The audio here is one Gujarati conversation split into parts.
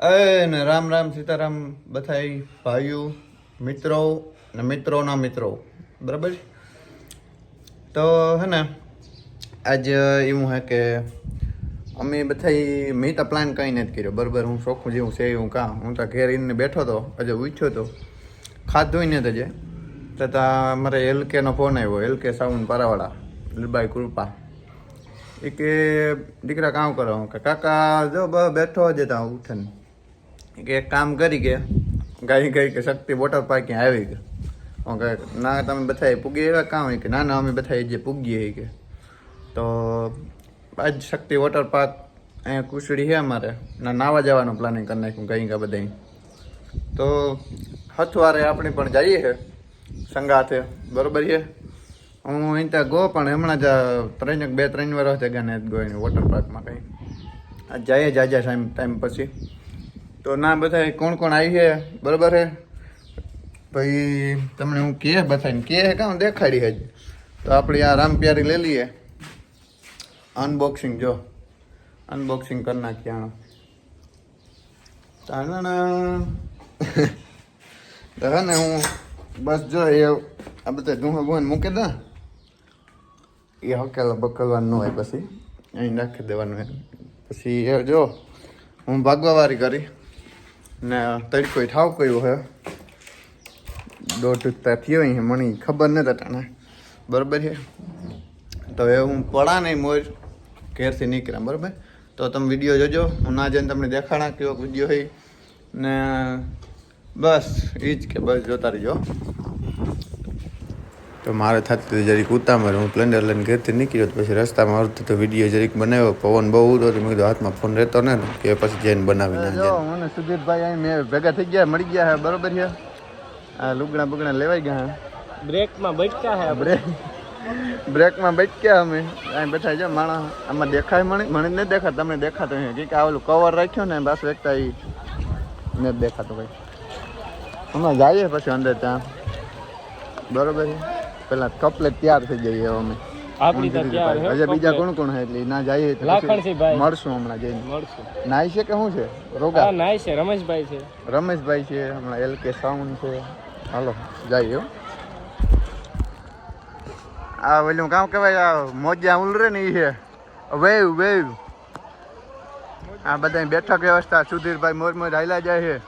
એ ને રામ રામ સીતારામ બધાય ભાઈઓ, મિત્રો ને મિત્રોના મિત્રો. બરાબર? તો હે ને, આજ એવું હે કે અમે બધાય મેં તો પ્લાન કંઈ નથી કર્યો. બરાબર, હું શોખું જેવું છે એવું કાં? હું તો ઘેર આવીને બેઠો હતો આજે ઉઠ્યો હતો ખાધું ને તો તથા મારે એલકેનો ફોન આવ્યો એલકે સાઉન્ડ પારાવાળા લીલબાઈ કૃપા. એ કે, દીકરા કામ કરો? કે, કાકા, જો બેઠો જ હતા ઉઠે કે એક કામ કરી કે, ગાઈ ગઈ કે શક્તિ વોટર પાર્ક આવી કે હું કે ના, તમે બધા પૂગી એવા કામ હોય કે ના ના, અમે બધા જે પૂગીએ કે. તો આજ શક્તિ વોટર પાર્ક અહીંયા કુશળી છે અમારે. ના, નાવા જવાનું પ્લાનિંગ કરી નાખ્યું ગઈ ગયા બધા તો હથવારે આપણે પણ જઈએ છે, સંગાથે. બરોબર છે? હું અહીં ત્યાં ગો પણ હમણાં જ ત્રણ બે ત્રણ વાર થયા ને ગયો વોટર પાર્કમાં કંઈ. જઈએ જાજા ટાઈમ ટાઈમ પછી. તો ના બધા કોણ કોણ આવી છે? બરાબર છે? ભાઈ તમને હું કે બતાવીને કે કાં દેખાડી હજી તો આપણે આ રામ પ્યારી લઈ લઈએ. અનબોક્સિંગ જો. અનબોક્સિંગ કરી નાખીએ આનો. તો ને હું બસ જો એ આ બધા ધુઆ બુઆને મૂકી દે. એ હકેલા બકલવાનું હોય પછી. અહીં નાખી દેવાનું હોય પછી એ જો, હું ભાગવા વારી કરી. ને તડકો ઠાવ કયો હે? દોઢ થયો અહીં મને ખબર નથી તને બરાબર છે તો હવે હું પડા નહીં મોર ઘેરથી નીકળ્યા, બરાબર? તો તમે વીડિયો જોજો, હું ના જઈને તમને દેખાડા કેવો વીડિયો હોય ને બસ એ જ કે બસ જોતા રહીજો. તો મારે થતી હતી જરીક ઉતામળ હું પ્લેન્ડર લઈને ઘરેથી નીકળ્યો તો પછી રસ્તામાં આવતો તો વીડિયો જરીક બનાવ્યો. પવન બહુ ઉડો તો મેં કીધું હાથમાં ફોન રહેતો ને કે પછી જઈને બનાવી નાખજો મને સુધીરભાઈ અહીં મેં ભેગા થઈ ગયા મળી ગયા હે બરોબર છે? આ લુગડા બુગણા લેવાઈ ગયા હે. બ્રેકમાં બચક્યા હે બ્રેક બ્રેકમાં બચક્યા અમે. અહીં બેઠા છે માણસ. આમાં દેખાય મને મને નહીં દેખાય દેખાતું તમને દેખાતો હે કે આ ઓલું કવર રાખ્યો ને બસ વેચતા એ નથી દેખાતું ભાઈ હમણાં જઈએ પછી અંદર ત્યાં. બરોબર છે? પેલા કપલેટ તૈયાર થઈ જઈએ અમે. આપણી તો તૈયાર હે હજે બીજા કોણ કોણ હે એટલે ના જઈએ. મળશું હમણાં જઈને. મળશું. નાઈ છે કે શું છે? હા રોગા નાય છે રમેશભાઈ છે. રમેશભાઈ છે હમણાં એલ કે સાઉન્ડ છે. હાલો જઈએ હો. આ ઓલું કામ કહેવાય આ મોજા ઉલરે ને એ છે. વેવ વેવ. આ બધા બેઠક વ્યવસ્થા સુધીરભાઈ મોર મોર હાલ્યા જાય છે.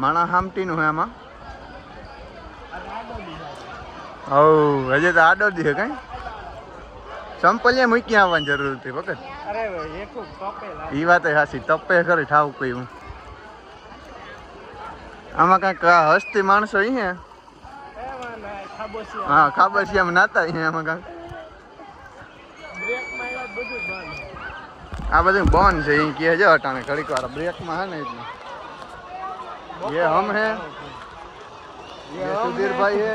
માણા હામટીનું છે આમાં. હવ હજે તો આડો દે કઈ. સંપલીએ મૂકી આવવાની જરૂર હતી વખત એ વાત સાચી તપે ખરી ઠાવ કોઈ હું. આમાં કાંઈક હસ્તી માણસો અહીંયા હા? ખાબસિયામાં નાતા અહીંયા આમાં કાંઈક. આ બધું બોન છે અહીં કહે છે અટાણે ઘડીક વાર બ્રેકમાં હે ને એટલે એ હમ હે. સુધીરભાઈ હે.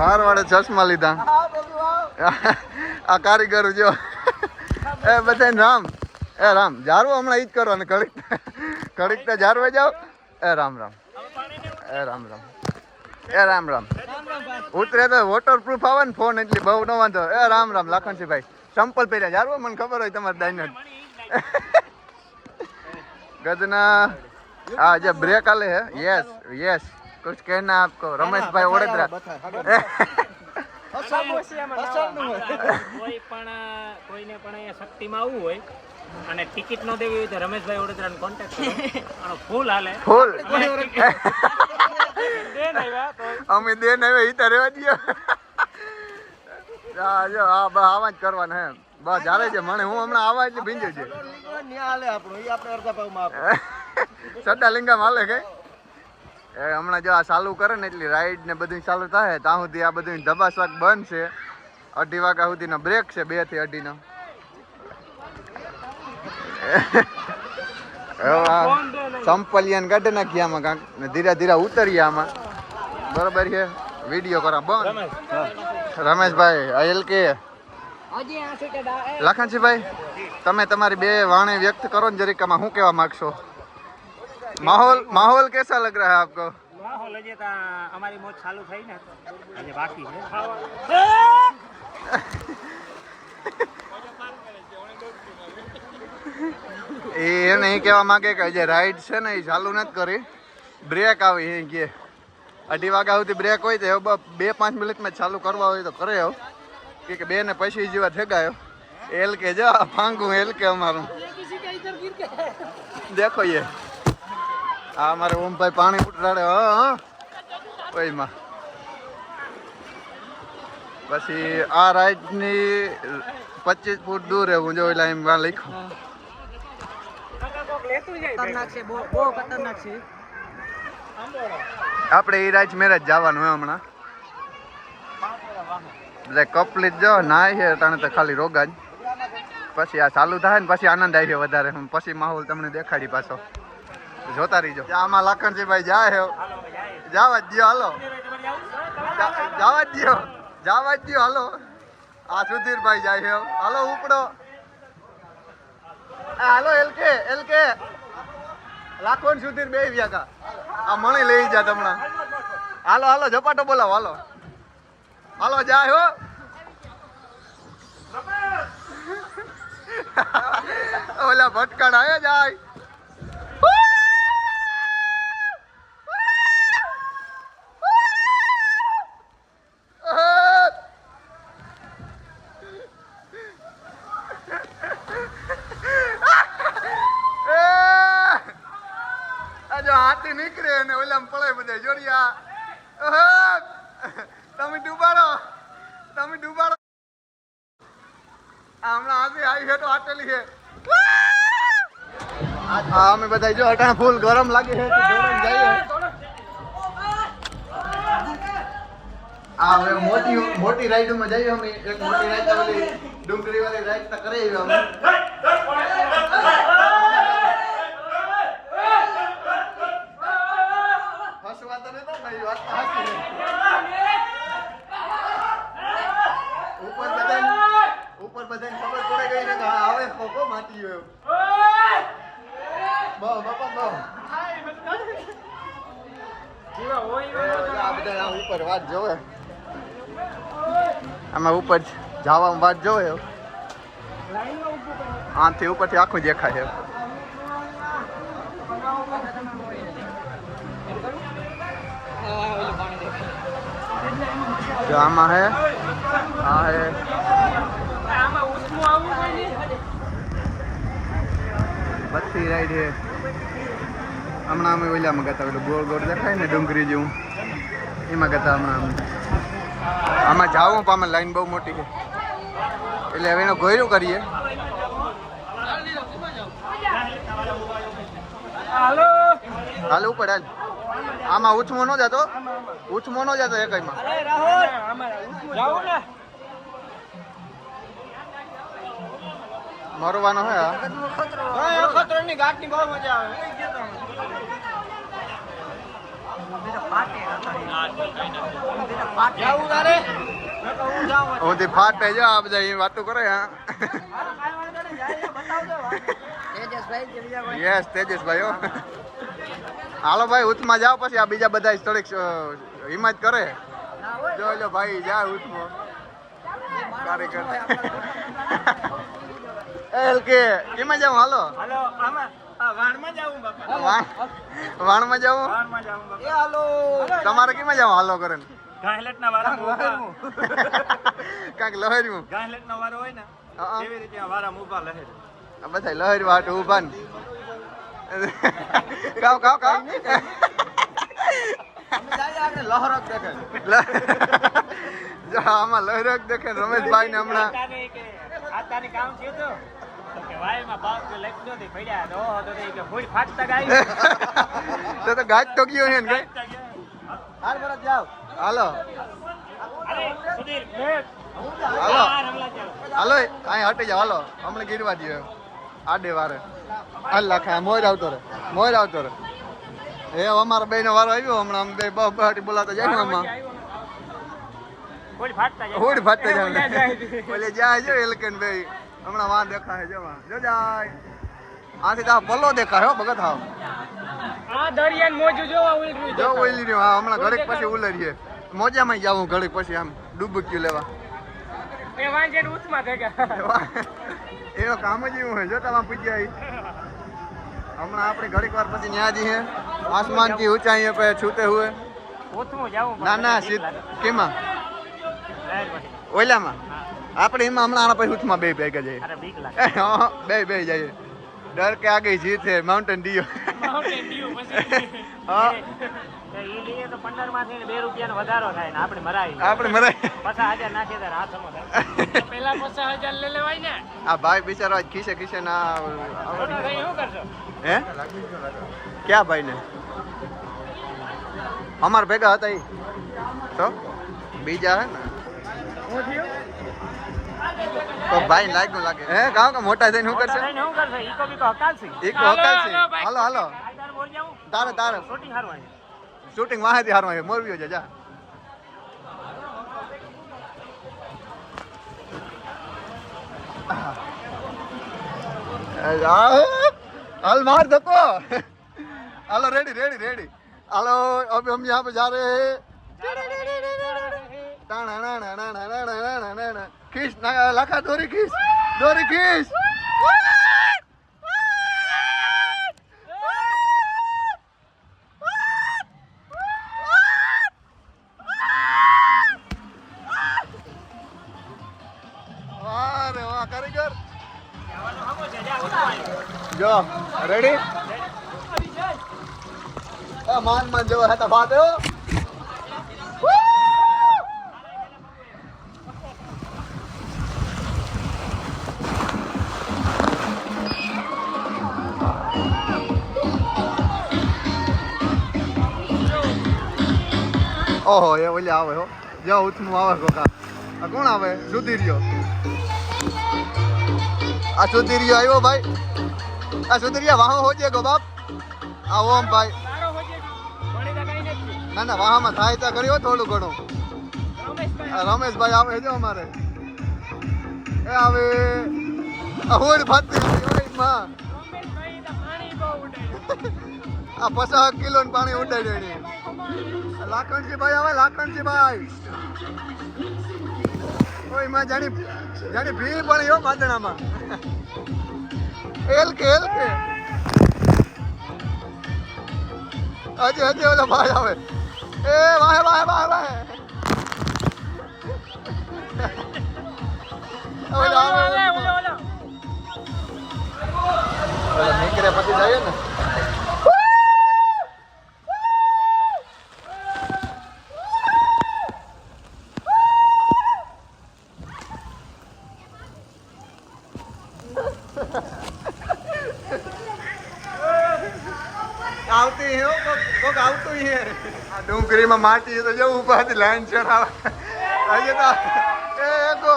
બાર વાળે ચશ્મા લીધા. આ કારીગર જો. એ બધા રામ. એ રામ, જારવો હમણાં ઈ જ કરવાનું કડીક કડીક તો જારવે જાઓ. એ રામ રામ. એ રામ રામ. એ રામ રામ. ઉતરે તો વોટર પ્રૂફ આવે ને ફોન એટલે બહુ ન વાંધો. એ રામ રામ, લાખનસિંહભાઈ. સંપલ પહેર્યા. જારવો મને ખબર હોય તમારે દાઈને ગદના હા જે બ્રેક આલે હે? યસ યસ कुछ कहना आपको रमेश भाई वडोदरा ખાબોચિયામાં નાવા. કોઈ પણ કોઈને પણ અહીંયા શક્તિમાં આવવું હોય અને ટિકિટ ન દેવી હોય તો રમેશભાઈ વડોદરાનો કોન્ટેક્ટ કરો આનો ફૂલ હાલે ફૂલ દેન આવ્યા તો અમે દેન હવે ઈ તો રહેવા દયો હા જો હા બસ આવા જ કરવાના હે બસ જાવે છે મને હું હમણાં આવા એટલે ભીંજે છે સડા લિંગામાં હાલે કઈ એ હમણાં જો આ ચાલુ કરે ને એટલી રાઈડ ને બધું ચાલુ થાય, ત્યાં સુધી આ બધું ધબાસવાક બંધ છે અઢી વાગ્યા સુધીનો બ્રેક છે, બેથી અઢીનો. સંપલિયન કાઢી નાખીએ આમાં કાંક, ને ધીરે ધીરે ઉતરીએ આમાં. બરોબર છે? વીડિયો કરા બંધ. રમેશભાઈ અયલ કે. લખનસિંહભાઈ તમે તમારી બે વાણી વ્યક્ત કરો ને જરીકામાં શું કહેવા માંગશો? માહોલ માહોલ कैसा लग रहा है आपको માહોલ હજી તો અમારી મોજ ચાલુ થઈ ને હજી બાકી છે એ એને એ કહેવા માંગે કે જે રાઈડ છે ને એ ચાલુ નથી કરી બ્રેક આવી એ કે અઢી વાગ્યા સુધી બ્રેક હોય તો હવે બ- બે પાંચ મિનિટમાં ચાલુ કરવા હોય તો કરે હવે કે કે બે ને પૈસા જેવા ઠેગાયો એલ કે જા ભાંગું એલ કે અમારું દેખો ये આ મારે ઓમભાઈ પાણી ઉતરાડે હા હા. પછી આ રાઈટની પચીસ ફૂટ દૂર હું જો એટલે એમ છે આપણે એ રાજ મેરેજ જવાનું હોય હમણાં. એટલે કપલીટ જો નાય છે તને તો ખાલી રોગા જ પછી આ ચાલુ થાય ને પછી આનંદ આવી વધારે. પછી માહોલ તમને દેખાડી પાછો. જોતા રહીજો. આમાં લખનજીભાઈ જાય જવા જાવા જ દો હાલો. જવા જ દો જાવા જ દો હાલો. આ સુધીરભાઈ જાય છે હાલો ઉપડો. હાલો એલકે એલકે. લાખો ને સુધીર બે વ્યાકા આ મણી લઈ જા હમણાં હાલો હાલો ઝપાટો બોલાવો હાલો. હાલો જાય હો. ઓલા ભટકાડ આવ્યો જાય આ જો હાથી નીકળે અને ઓલામ પડાય બધા જોડિયા અહં! તમે ડૂબાડો તમે ડૂબાડો આ હમણાં હાથી આવી છે તો હાટેલી છે હા અમે બધા જો અટાણા ફૂલ ગરમ લાગે છે આ હવે મોટી મોટી રાઈડમાં જઈએ અમે. મોટી રાઈડ ઓલી ડુંગળી રાઈડ તો કરી અમે. ભાઈ, વાત તો હાચી ઉપર બધાય ઉપર બધાય ખબર પડે ગઈ ને હવે ખોખો માટી એમ બહુ બાપા બહુ. આ બધા આ ઉપર વાત જોવે. આમાં ઉપર જવામાં વાત જોવે આથી ઉપરથી આખું દેખાય છે જો આમાં હે આ હે. બધી રાઈડ હે. હમણાં અમે ઓલામાં ગયા પેલું ગોળ ગોળ દેખાય ને ડુંગરી જેવું. એમાં ગયા હમણાં આમાં જાવું પણ આમાં લાઈન બહુ મોટી છે. એટલે હવે એનો ગોયરું કરીએ. હાલ. ઉપર હાલ. આમાં ઉછમો ન જતો. ઉછમો ન જતો એકમાં મરવાનો હે આ. હું તે ફાટે જો આ બધા એ વાતો કરે હા. તેજસભાઈ જલ્દી યસ તેજસભાઈ હો. હાલો ભાઈ ઉતમાં જાઓ પછી આ બીજા બધા થોડીક અ, હિંમત કરે. જો લો ભાઈ જા ઉતમાં કાર્યકર. એલ કે કેમાં જાઉં? હાલો. હાલો આમાં વાણમાં જાવું બાપા. વાણમાં જાઉં? વાણમાં જાવું બાપા. હાલો. તમારે કેમાં જાવ હાલો કરે ગાંહલેટના વારામાં ઊભા કાંઈક લહેર્યું. ગાંહલેટનો વારો હોય ને એવી રીતે આ વારામાં લહેર? બધા લહેર વાટ ઊભા ને. કાવ કાવ કાવ આમાં લહેરક દેખે રમેશભાઈ ને હમણાં. કામ થયું તો તે ગાજ તો ગયો ને કઈ જાવ હાલો હાલો. હાલો. અહીં હટી જાવ હાલો હમણાં ગીરવા દઈએ આડે વારે. અલ્લા ખા મોર આવતો રે મોર આવતો રે એ અમારા બે નો વારો આવ્યો હમણાં. અમે બે બહુ બહાટી બોલાતા જાય હમણાં કોઈ ફાટતા જાય. હોડ ફાટતા જાય. ઓલે જાય. જો એલકન બે હમણાં વાહન દેખાય જવા. જો જાય. આથી તો પલ્લો દેખાય હો ભગત હા આ દરિયાન મોજું જોવા ઉલરી જો ઉલરી રહ્યો હા હમણાં ઘડીક પછી ઉલરીએ મોજામાં જાવું ઘડીક પછી આમ ડૂબક્યું લેવા. એ વાંજે ઉથમાં ભેગા. એનો કામ જ એવું હોય જો પૂજ્યા હમણાં આપણે ઘડીક વાર પછી ન્યા જઈએ આસમાનથી ઊંચાઈ પે છૂટે હુએ. ના ના કેમાં? ઓલામાં? આપણે એમાં હમણાં આના પછી ઉથમાં બે ભેગા જઈએ. અરે બીક લાગે. હા, બે બે જઈએ. ડર કે આગે જીત है માઉન્ટેન ડીઓ. હા. ભાઈ બિચારો આજ ખીસે ખીસે ના ખોટો થઈ શું કરશો? હે? ક્યાં ભાઈ ને અમાર ભેગા હતા તો? બીજા હે ને? તો ભાઈ લાગ્યું લાગે હે ગાવ કે મોટા થઈને શું ખોટા કરશે થઈને શું કરશો ઈકો બીકો હકાલશી એક વકલ છે હાલો હાલો આ તારે બોલ જાવું તારે તારે શૂટિંગ હારવા શૂટિંગ વાહેથી હારવા છે મોરબીઓ છે જા हाल मार धक्को hello ready ready ready hello अभी हम यहाँ पे जा रहे हैं खींच ना लखा दोरी खींच दोरी खींच વાહ રે વાહ કારીગર જો રેડી માન માન જેવો હતા બાદ ઓહો એ ઓલી આવે હો. જો ઉથનું આવે કોકા આ કોણ આવે? સુધી રહ્યો આ સુધી રહ્યો આવ્યો ભાઈ. આ સુધી રહ્યા વાહો હોજે ગો બાપ. આ ઓમ ભાઈ. ના ના વાહમાં સહાયતા કર્યો થોડું ઘણું. રમેશભાઈ. આવે જો અમારે. એ આવે. હોડ ફાટતી માં આ પચાસ કિલો પાણી ઉડાડ્યું એને લાખણજી ભાઈ આવે લાખણજી ભાઈ ઓયમાં જાણી જાણી ભી પણ એવો માદણામાં એલ કે એલ કે હજી હજી ઓલો ભાઈ આવે. એ વાહે વાહે વાહે વાહે. નીકળે પછી જઈએ ને. આવતી હે કોક આવતું હે. આ ડુંગરીમાં માટી તો જવું ઉભાથી લાઈન છે આજે તો એ એકો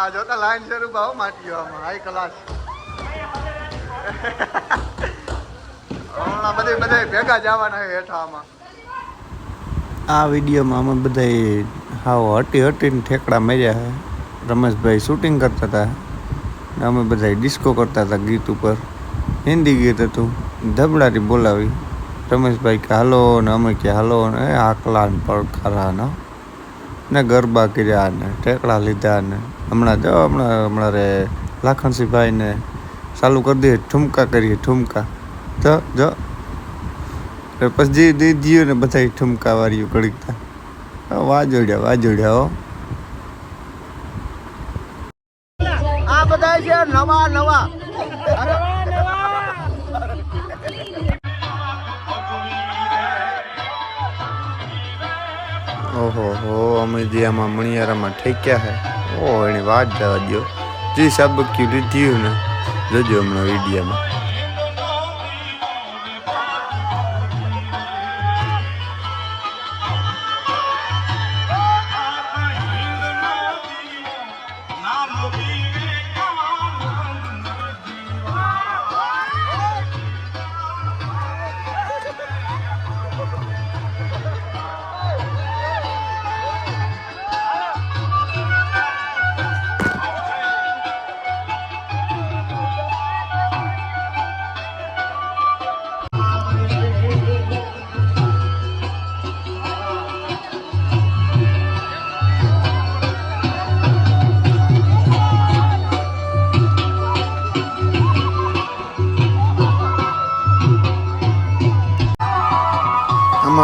આ જોતા લાઈન છે ભાવ માટી આમાં હાઈ ક્લાસ હમણાં બધે બધે ભેગા જવાના હેઠા આમાં આ વિડીયોમાં અમે બધા હાવ હટી હટીને ઠેકડા માર્યા રમેશભાઈ શૂટિંગ કરતા હતા. અમે બધા ડિસ્કો કરતા હતા ગીત ઉપર. હિન્દી ગીત હતું. ધબડાટી બોલાવી. રમેશભાઈ કે, હાલો, ને અમે કે, હાલો, ને આકલા ને પડખારા ને. ગરબા કર્યા ને ઠેકડા લીધા ને. હમણાં જો, હમણાં હમણાં રે લાખણસિંહભાઈ ને ચાલુ કરી દઈએ, ઠુમકા કરીએ, ઠુમકા. તો જો. પછી દીધી ને બધા ઠુમકા વાળીઓ કડીકતા વાજોડ્યા વાજોડ્યા હો. ઓહો હો, અમે જે આમાં મણિયારામાં ઠેક્યા હે. ઓ, એની વાત જવા દો જે સાબક્યું લીધ્યું ને, જોજો હમણાં વિડીયામાં.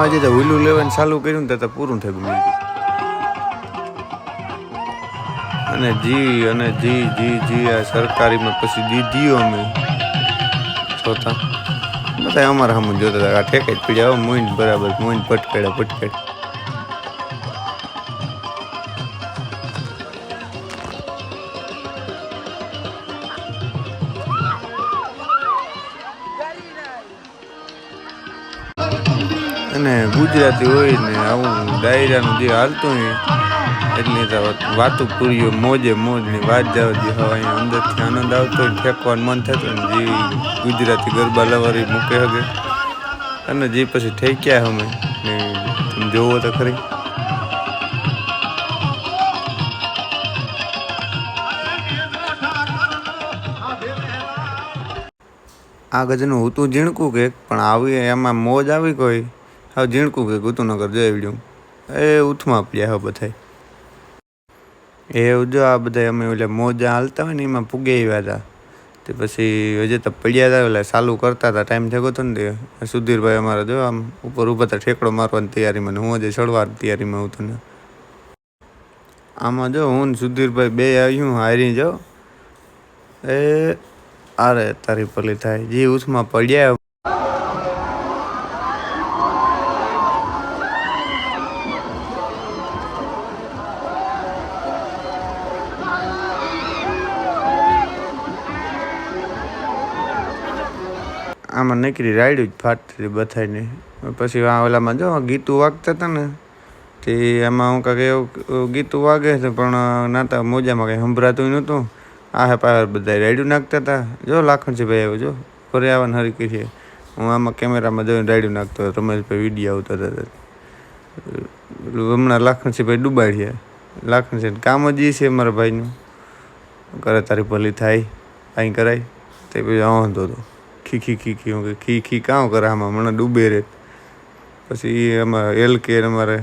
આમાં આજે હુલું લેવાનું ચાલુ કર્યું ને તો પૂરું થઈ ગયું. અને જી અને જી જી જી, આ સરકારીમાં પછી દીધીઓ અમે. જોતા. બધા અમારા સામે જોતા હતા. આ ઠેકાઈ જ પીડ્યા મોઈન બરાબર, મોઈન પટકેડા પટકેડ અને ગુજરાતી હોય ને આવું ડાયરાનું જે હાલતું હોય, એટલી તો વાતું પૂરીઓ, મોજે મોજની વાત જાવ જે હવે અહીંયા અંદરથી આનંદ આવતો હોય, ફેંકવાનું મન થતું ને જે ગુજરાતી ગરબા લવારી મૂકે હગે. અને જે પછી ઠેક્યા અમે, ને તમે જોવો તો ખરી. આ ગજનું હતું ઝીણકું કે, પણ આવી એમાં મોજ આવી કોઈ? હવે ઝીણકું કે ગુતુનગર નગર જોઈ એ ઉથમાં પડ્યા હો બધાય. એ જો આ બધા અમે ઓલે મોજા હાલતા હોય ને, એમાં પૂગે આવ્યા હતા. તે પછી હજે તો પડ્યા હતા એટલે ચાલુ કરતા હતા, ટાઈમ થયો હતો ને તે. સુધીરભાઈ અમારા જો આમ ઉપર ઊભા હતા, ઠેકડો મારવાની તૈયારીમાં હું હજે ચડવાની તૈયારીમાં હું ને આમાં જો હું સુધીરભાઈ બે આવ્યું હારી જો. એ અરે તારી પલી થાય. જે ઉથમાં પડ્યા આમાં નીકળી રાયડું જ ફાટતી બધાને પછી આ ઓલામાં જો ગીતું વાગતા હતા ને, તે એમાં હું કાંઈક એવું ગીતું વાગે છે, પણ નાતા મોજામાં કંઈ સંભળાતું નહોતું. આ પાર બધા રાયડું નાખતા હતા જો લાખણજી ભાઈ આવ્યો જો, ફરી આવવાનું હરી કરીએ હું આમાં કેમેરામાં જોઈને રાયડું નાખતો હતો, રમેશભાઈ વીડિયો આવતા હતા હમણાં લાખણજી ભાઈ ડૂબાડ્યા. લાખણસિંહ કામ જ એ છે મારા ભાઈનું. કરે તારી ભલી થાય અહીં કરાય. તે પછી વાંધો હતો ખી ખી ખી ખી, હું ખી ખી કાં કરે આમાં? મને ડૂબે રે. પછી એમાં એલ કે અમારે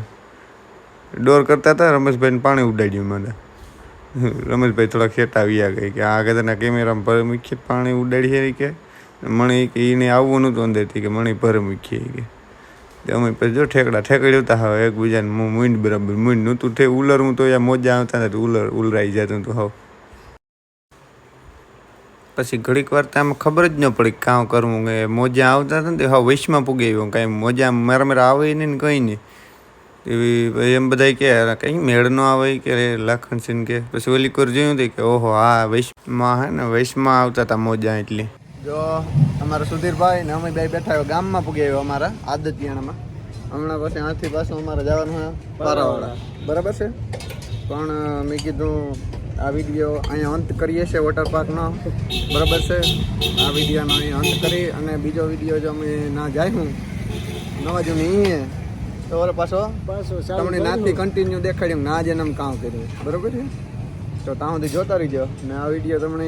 ડોર કરતા હતા રમેશભાઈને પાણી ઉડાડ્યું મને. રમેશભાઈ થોડા ખેટા આવ્યા ગઈ કે આ કદાચ કેમેરામાં ભરે મૂકીએ પાણી ઉડાડીએ કે? મણે કે એને આવવું નહોતું અંદરથી કે મણી ભરે મૂકીએ કે. અમે પછી જો ઠેકડા ઠેકડ્યું હવે એકબીજાને મૂંડ બરાબર મૂંડ નહોતું. થયું ઉલર હું તો યા મોજા આવતા હતા ઉલર, ઉલરાઈ જતું હતું હવે. પછી ઘડીક વાર તો આમ ખબર જ ન પડી કાં કરવું કે મોજા આવતા હતા ને તે હા વૈશમાં પૂગી આવ્યું કાંઈ મોજા મારા મારા આવે નહીં ને કંઈ નહીં. એવી એમ બધા કે કંઈ મેળ ન આવે કે લાખણ સિંહ કે. પછી ઓલી કોર જોયું હતું કે ઓહો હા વૈશમાં હે ને વૈશમાં આવતા હતા મોજા એટલે. જો, અમારા સુધીરભાઈ ને અમે ભાઈ બેઠા ગામમાં પૂગી આવ્યો અમારા, આદતિયાણામાં. હમણાં પછી આથી પાછું અમારે જવાનું પારાવાળા. બરાબર છે? પણ મેં કીધું આ વીડિયો અહીંયા અંત કરીએ છીએ વોટર પાર્કનો બરાબર છે? આ વિડીયોનો અહીંયા અંત કરી અને બીજો વીડિયો જો અમે ના જાય હું નવા જૂની અહીંયા તો ઓલો પાછો? તમને નાથી કન્ટિન્યુ દેખાડ્યું ના જ એમ કામ કર્યું. બરાબર છે? તો ત્યાં સુધી જોતા રહીજો. ને આ વીડિયો તમને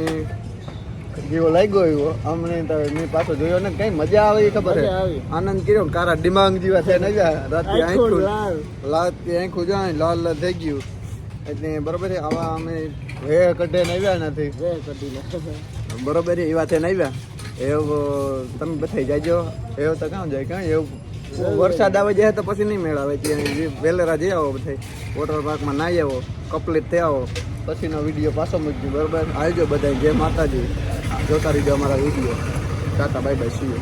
જેવો લાગ્યો એવો અમને તો મેં પાછો જોયો ને કઈ મજા આવે ખબર છે? આનંદ કર્યો. ને કારા ડિમાંગ જેવા થયા રાતે આંખું રાતે આંખું જાય લાલ લાલ થઈ ગયું. એટલે બરોબર આવા અમે વે કઢે આવ્યા નથી. બરોબર છે એવા થઈને આવ્યા એવું તમે બધાઈ જાજો. એવું તો કામ જાય કાં એવું. વરસાદ આવે જાય તો પછી નહીં મેળ આવે ત્યાં વેલેરા જઈ આવો બધા વોટર પાર્કમાં નાહી આવો કમ્પ્લીટ થઈ આવો. પછીનો વીડિયો પાછો મૂકજો બરાબર? આવજો બધા જય માતાજી. જોતા રહીજો અમારા વીડિયો. Tata bye bye CA